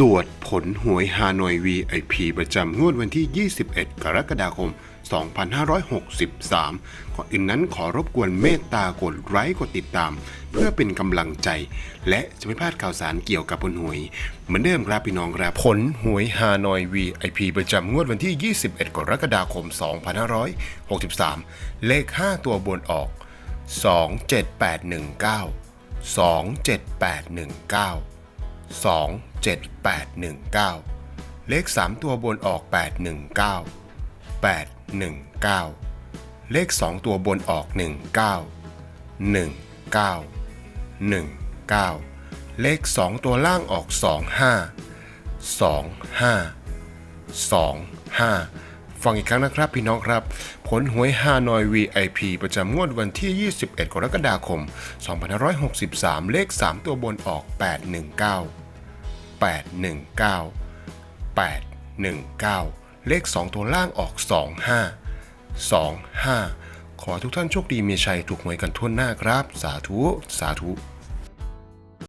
ตรวจผลหวยฮานอย VIP ประจำงวดวันที่ 21 กรกฎาคม 2563 ก่อนอื่นนั้นขอรบกวนเมตตากดไลค์กดติดตาม เพื่อเป็นกำลังใจ และจะไม่พลาดข่าวสารเกี่ยวกับผลหวย เหมือนเดิมครับพี่น้องครับ ผลหวยฮานอย VIP ประจำงวดวันที่ 21 กรกฎาคม 2563 เลข 5 ตัวบนออก 27819 27819 7819 เลข 3 ตัวบนออก 819 819 เลข 2 ตัวบนออก 19 19 19 เลข 2 ตัวล่างออก 25 25 25 ฟังอีกครั้งนะครับพี่น้องครับ ผลหวยฮานอย VIP ประจำงวดวันที่ 21 กรกฎาคม 2563 เลข 3 ตัวบนออก 819 819 819 เลข 2 ตัวล่างออก 25 25 ขอทุกท่านโชคดีมีชัยถูกหวยกันทั่วหน้าครับ สาธุ สาธุ